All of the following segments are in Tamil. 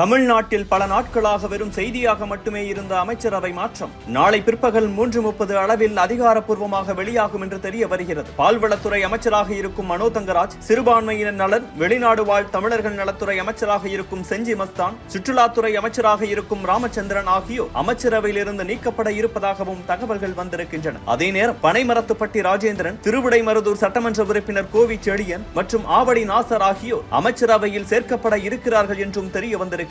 தமிழ்நாட்டில் பல நாட்களாக வெறும் செய்தியாக மட்டுமே இருந்த அமைச்சரவை மாற்றம். நாளை பிற்பகல் மூன்று முப்பது அளவில் அதிகாரப்பூர்வமாக வெளியாகும் என்று தெரிய வருகிறது. பால்வளத்துறை அமைச்சராக இருக்கும் மனோ தங்கராஜ் சிறுபான்மையினர் நலன் வெளிநாடு வாழ் தமிழர்கள் நலத்துறை அமைச்சராக இருக்கும் செஞ்சி மஸ்தான் சுற்றுலாத்துறை அமைச்சராக இருக்கும் ராமச்சந்திரன் ஆகியோர் அமைச்சரவையிலிருந்து நீக்கப்பட இருப்பதாகவும் தகவல்கள் வந்திருக்கின்றன. அதே நேரம் பனைமரத்துப்பட்டி ராஜேந்திரன் திருவிடைமருதூர் சட்டமன்ற உறுப்பினர் கோவி செழியன் மற்றும் ஆவடி நாசர் ஆகியோர் அமைச்சரவையில் சேர்க்கப்பட இருக்கிறார்கள் என்றும் தெரிய வந்திருக்கிறது.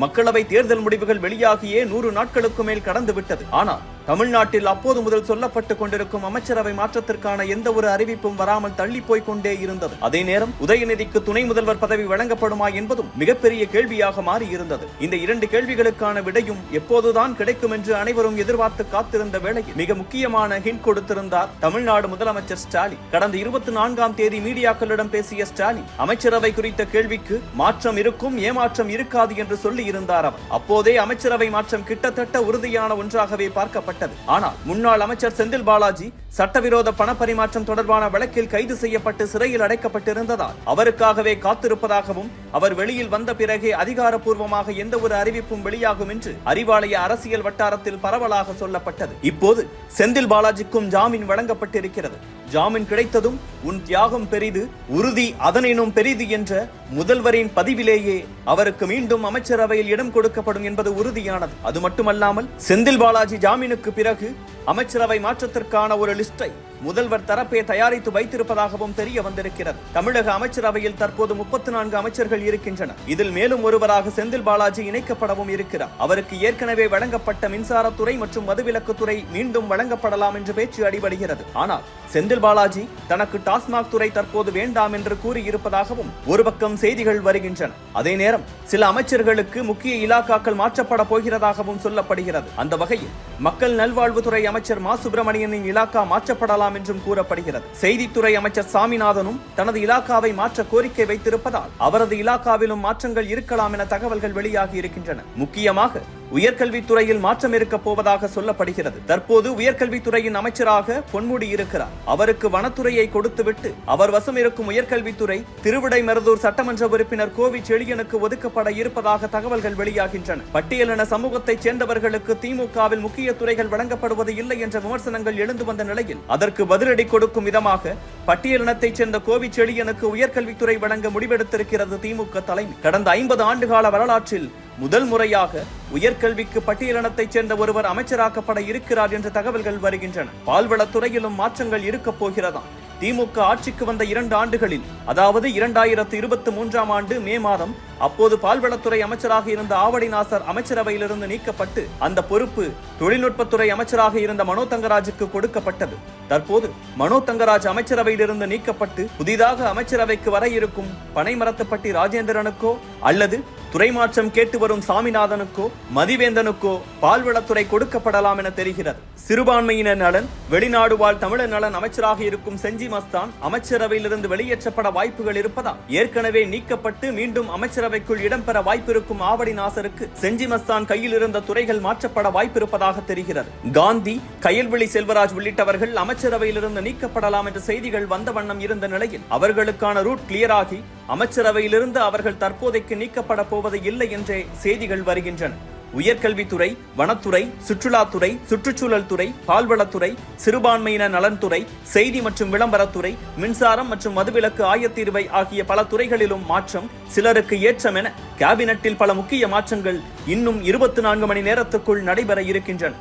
மக்களவை தேர்தல் முடிவுகள் வெளியாகியே நூறு நாட்களுக்கு மேல் கடந்துவிட்டது. ஆனால் தமிழ்நாட்டில் அப்போது முதல் சொல்லப்பட்டுக் கொண்டிருக்கும் அமைச்சரவை மாற்றத்திற்கான எந்த ஒரு அறிவிப்பும் வராமல் தள்ளி போய் கொண்டே இருந்தது. அதே நேரம் உதயநிதிக்கு துணை முதல்வர் பதவி வழங்கப்படுமா என்பதும் மிகப்பெரிய கேள்வியாக மாறி இருந்தது இந்த இரண்டு கேள்விகளுக்கான விடையும் எப்போதுதான் கிடைக்கும் என்று அனைவரும் எதிர்பார்த்து காத்திருந்த வேளையில் மிக முக்கியமான ஹிண்ட் கொடுத்திருந்தார் தமிழ்நாடு முதலமைச்சர் ஸ்டாலின். கடந்த இருபத்தி நான்காம் தேதி மீடியாக்களிடம் பேசிய ஸ்டாலின் அமைச்சரவை குறித்த கேள்விக்கு மாற்றம் இருக்கும் ஏமாற்றம் இருக்காது என்று சொல்லி இருந்தார் அவர். அப்போதே அமைச்சரவை மாற்றம் கிட்டத்தட்ட உறுதியான ஒன்றாகவே பார்க்கப்பட்டது. ஆனால் முன்னாள் அமைச்சர் செந்தில் பாலாஜி சட்டவிரோத பண பரிமாற்றம் தொடர்பான வழக்கில் கைது செய்யப்பட்டு சிறையில் அடைக்கப்பட்டிருந்ததால் அவருக்காகவே காத்திருப்பதாகவும் அவர் வெளியில் வந்த பிறகே அதிகாரப்பூர்வமாக எந்த ஒரு அறிவிப்பும் வெளியாகும் என்று அறிவாலய அரசியல் வட்டாரத்தில் பரவலாக சொல்லப்பட்டது. இப்போது செந்தில் பாலாஜிக்கும் ஜாமீன் வழங்கப்பட்டிருக்கிறது. ஜாமீன் கிடைத்ததும் உன் தியாகம் பெரிது உறுதி அதனினும் பெரிது என்ற முதல்வரின் பதிவிலேயே அவருக்கு மீண்டும் அமைச்சரவையில் இடம் கொடுக்கப்படும் என்பது உறுதியானது. அது மட்டுமல்லாமல் செந்தில் பாலாஜி ஜாமீனுக்கு பிறகு அமைச்சரவை மாற்றத்திற்கான ஒரு லிஸ்டை முதல்வர் தரப்பே தயாரித்து வைத்திருப்பதாகவும் தெரிய வந்திருக்கிறது. தமிழக அமைச்சரவையில் தற்போது முப்பத்தி நான்கு அமைச்சர்கள் இருக்கின்றனர். இதில் மேலும் ஒருவராக செந்தில் பாலாஜி இணைக்கப்படவும் இருக்கிறார். அவருக்கு ஏற்கனவே வழங்கப்பட்ட மின்சாரத்துறை மற்றும் மதுவிலக்குத்துறை மீண்டும் வழங்கப்படலாம் என்று பேச்சு அடிபடுகிறது. ஆனால் செந்தில் பாலாஜி தனக்கு டாஸ்மாக் துறை தற்போது வேண்டாம் என்று கூறியிருப்பதாகவும் ஒரு பக்கம் செய்திகள் வருகின்றன. அதே நேரம் சில அமைச்சர்களுக்கு முக்கிய இலாக்காக்கள் மாற்றப்பட போகிறதாகவும் சொல்லப்படுகிறது. அந்த வகையில் மக்கள் நல்வாழ்வுத்துறை அமைச்சர் மா. சுப்பிரமணியனின் இலாக்கா மாற்றப்படலாம் என்றும் கூறப்படுகிறது. செய்தித்துறை அமைச்சர் சாமிநாதனும் தனது இலாக்காவை மாற்ற கோரிக்கை வைத்திருப்பதால் அவரது இலாக்காவிலும் மாற்றங்கள் இருக்கலாம் என தகவல்கள் வெளியாகி இருக்கின்றன. முக்கியமாக உயர்கல்வித்துறையில் மாற்றம் இருக்க போவதாக சொல்லப்படுகிறது. தற்போது உயர்கல்வித்துறையின் அமைச்சராக பொன்முடி இருக்கிறார். அவருக்கு வனத்துறையை கொடுத்துவிட்டு அவர் வசம் இருக்கும் உயர்கல்வித்துறை திருவிடைமருதூர் சட்டமன்ற உறுப்பினர் கோவி செழியனுக்கு ஒதுக்கப்பட இருப்பதாக தகவல்கள் வெளியாகின்றன. பட்டியலின சமூகத்தைச் சேர்ந்தவர்களுக்கு திமுகவில் முக்கிய துறைகள் வழங்கப்படுவது இல்லை என்ற விமர்சனங்கள் எழுந்து வந்த நிலையில் அதற்கு பதிலடி கொடுக்கும் விதமாக பட்டியலினத்தைச் சேர்ந்த கோவி செழியனுக்கு உயர்கல்வித்துறை வழங்க முடிவெடுத்திருக்கிறது திமுக தலைமை. கடந்த ஐம்பது ஆண்டுகால வரலாற்றில் முதல் முறையாக உயர்கல்விக்கு பட்டியலினத்தைச் சேர்ந்த ஒருவர் அமைச்சராக்கப்பட இருக்கிறார் என்ற தகவல்கள் வருகின்றன. பால்வளத்துறையிலும் மாற்றங்கள் இருக்கப் போகிறதாம் திமுக ஆட்சிக்கு வந்த இரண்டு ஆண்டுகளில் அதாவது இரண்டாயிரத்து இருபத்தி மூன்றாம் ஆண்டு மே மாதம் அப்போது பால்வளத்துறை அமைச்சராக இருந்த ஆவடி நாசர் அமைச்சரவையிலிருந்து நீக்கப்பட்டு அந்த பொறுப்பு தொழில்நுட்பத்துறை அமைச்சராக இருந்த மனோ தங்கராஜுக்கு கொடுக்கப்பட்டது. தற்போது மனோ தங்கராஜ் அமைச்சரவையிலிருந்து நீக்கப்பட்டு புதிதாக அமைச்சரவைக்கு வர இருக்கும் பனைமரத்துப்பட்டி ராஜேந்திரனுக்கோ அல்லது துறை மாற்றம் கேட்டு வரும் சாமிநாதனுக்கோ மதிவேந்தனுக்கோ பால்வளத்துறை கொடுக்கப்படலாம் என தெரிகிறது. சிறுபான்மையினர் நலன் வெளிநாடு வாழ் தமிழர் நலன் அமைச்சராக இருக்கும் செஞ்சி மஸ்தான் அமைச்சரவையிலிருந்து வெளியேற்றப்பட வாய்ப்புகள் இருப்பதால் ஏற்கனவே நீக்கப்பட்டு மீண்டும் அமைச்சரவைக்குள் இடம்பெற வாய்ப்பிருக்கும் ஆவடி நாசருக்கு செஞ்சி மஸ்தான் கையில் இருந்த துறைகள் மாற்றப்பட வாய்ப்பிருப்பதாக தெரிகிறது. காந்தி கயல்விழி செல்வராஜ் உள்ளிட்டவர்கள் அமைச்சரவையிலிருந்து நீக்கப்படலாம் என்ற செய்திகள் வந்த வண்ணம் இருந்த நிலையில் அவர்களுக்கான ரூட் கிளியர் ஆகி அமைச்சரவையிலிருந்து அவர்கள் தற்போதைக்கு நீக்கப்பட போவது இல்லை என்றே செய்திகள் வருகின்றன. உயர்கல்வித்துறை வனத்துறை சுற்றுலாத்துறை சுற்றுச்சூழல் துறை பால்வளத்துறை சிறுபான்மையின நலன்துறை செய்தி மற்றும் விளம்பரத்துறை மின்சாரம் மற்றும் மதுவிலக்கு ஆயத்தீர்வை ஆகிய பல துறைகளிலும் மாற்றம் சிலருக்கு ஏற்றம் என கேபினட்டில் பல முக்கிய மாற்றங்கள் இன்னும் இருபத்தி நான்கு மணி நேரத்துக்குள் நடைபெற இருக்கின்றன.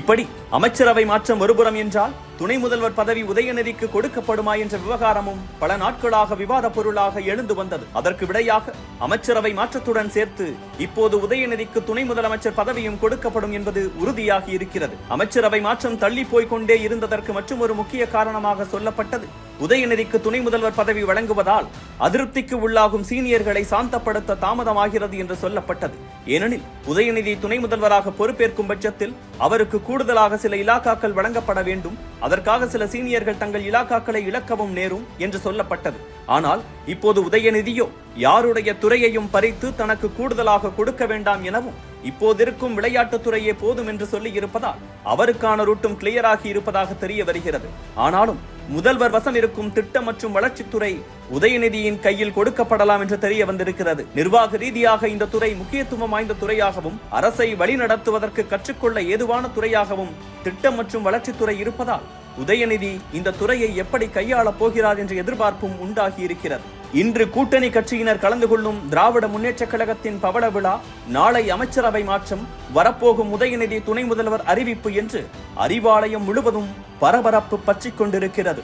இப்படி அமைச்சரவை மாற்றம் ஒருபுறம் என்றால் துணை முதல்வர் பதவி உதயநிதிக்கு கொடுக்கப்படுமா என்ற விவகாரமும் பல நாட்களாக விவாத பொருளாக எழுந்து வந்தது. அதற்கு விடையாக அமைச்சரவை மாற்றத்துடன் சேர்த்து இப்போது உதயநிதிக்கு துணை முதலமைச்சர் பதவியும் கொடுக்கப்படும் என்பது உறுதியாகி இருக்கிறது. அமைச்சரவை மாற்றம் தள்ளி போய்கொண்டே இருந்ததற்கு மற்றும் ஒரு முக்கிய காரணமாக சொல்லப்பட்டது. உதயநிதிக்கு துணை முதல்வர் பதவி வழங்குவதால் அதிருப்திக்கு உள்ளாகும் சீனியர்களை சாந்தப்படுத்த தாமதமாகிறது என்று சொல்லப்பட்டது. ஏனெனில் உதயநிதி துணை முதல்வராக பொறுப்பேற்கும் பட்சத்தில் அவருக்கு கூடுதலாக சில இலாக்காக்கள் வழங்கப்பட வேண்டும். அதற்காக சில சீனியர்கள் தங்கள் இலாக்காக்களை இழக்கவும் நேரும் என்று சொல்லப்பட்டது. ஆனால் இப்போது உதயநிதியோ யாருடைய துறையையும் பறித்து தனக்கு கூடுதலாக கொடுக்க வேண்டாம் எனவும் இப்போதிருக்கும் விளையாட்டுத்துறையே போதும் என்று சொல்லி இருப்பதால் அவருக்கான ரூட்டும் கிளியர் ஆகி இருப்பதாக தெரிய வருகிறது. ஆனாலும் முதல்வர் வசம் இருக்கும் திட்டம் மற்றும் வளர்ச்சித்துறை உதயநிதியின் கையில் கொடுக்கப்படலாம் என்று தெரிய வந்திருக்கிறது. நிர்வாக ரீதியாக இந்த துறை முக்கியத்துவம் வாய்ந்த துறையாகவும் அரசை வழிநடத்துவதற்கு கற்றுக்கொள்ள ஏதுவான துறையாகவும் திட்டம் மற்றும் வளர்ச்சித்துறை இருப்பதால் உதயநிதி இந்த துறையை எப்படி கையாளப் போகிறார் என்ற எதிர்பார்ப்பும் உண்டாகி இருக்கிறது இன்று கூட்டணி கட்சியினர் கலந்து கொள்ளும் திராவிட முன்னேற்றக் கழகத்தின் பவள விழா நாளை அமைச்சரவை மாற்றம் வரப்போகும் உதயநிதி துணை முதல்வர் அறிவிப்பு என்று அறிவாலயம் முழுவதும் பரபரப்பு பற்றிக் கொண்டிருக்கிறது.